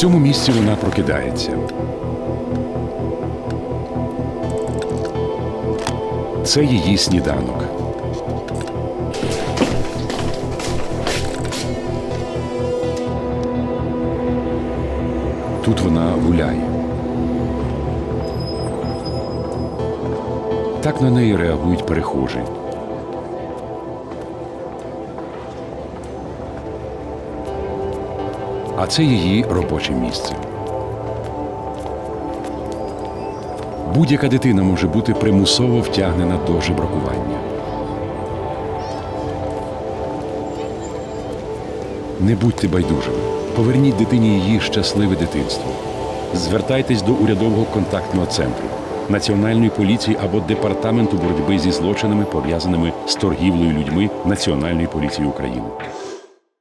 цьому місці вона прокидається. Це її сніданок. Тут вона гуляє. Так на неї реагують перехожі. А це її робоче місце. Будь-яка дитина може бути примусово втягнена до жебракування. Не будьте байдужими. Поверніть дитині її щасливе дитинство. Звертайтесь до урядового контактного центру, Національної поліції або департаменту боротьби зі злочинами, пов'язаними з торгівлею людьми Національної поліції України.